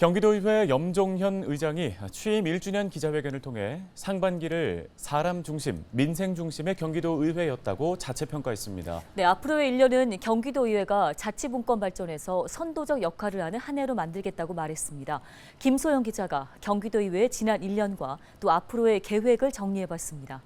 경기도의회 염종현 의장이 취임 1주년 기자회견을 통해 상반기를 사람 중심, 민생 중심의 경기도 의회였다고 자체 평가했습니다. 네, 앞으로의 1년은 경기도의회가 자치분권 발전에서 선도적 역할을 하는 한 해로 만들겠다고 말했습니다. 김소영 기자가 경기도의회의 지난 1년과 또 앞으로의 계획을 정리해봤습니다.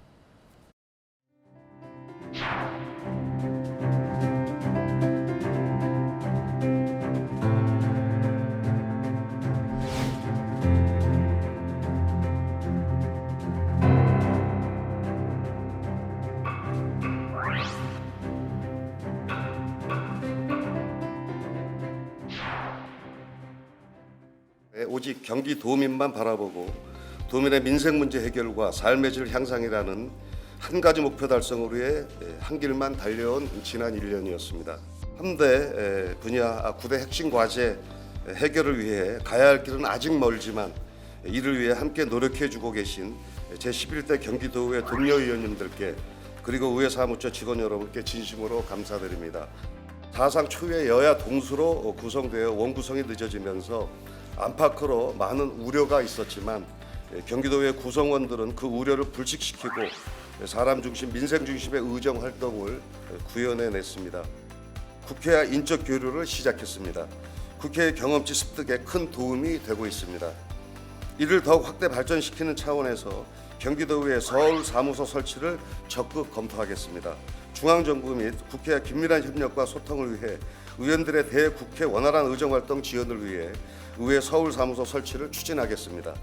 오직 경기 도민만 바라보고 도민의 민생 문제 해결과 삶의 질 향상이라는 한 가지 목표 달성을 위해 예, 한 길만 달려온 지난 1년이었습니다. 3대 분야 9대 핵심 과제 해결을 위해 가야 할 길은 아직 멀지만 이를 위해 함께 노력해 주고 계신 제11대 경기도의회 동료 의원님들께 그리고 의회 사무처 직원 여러분께 진심으로 감사드립니다. 사상 초유의 여야 동수로 구성되어 원구성이 늦어지면서 안팎으로 많은 우려가 있었지만 예, 경기도의 구성원들은 그 우려를 불식시키고 사람 중심, 민생 중심의 의정 활동을 구현해 냈습니다. 국회와 인적 교류를 시작했습니다. 국회의 경험치 습득에 큰 도움이 되고 있습니다. 이를 더욱 확대 발전시키는 차원에서 경기도의회 서울 사무소 설치를 적극 검토하겠습니다. 중앙정부 및 국회와 긴밀한 협력과 소통을 위해 의원들의 대국회 원활한 의정활동 지원을 위해 의회 서울 사무소 설치를 추진하겠습니다.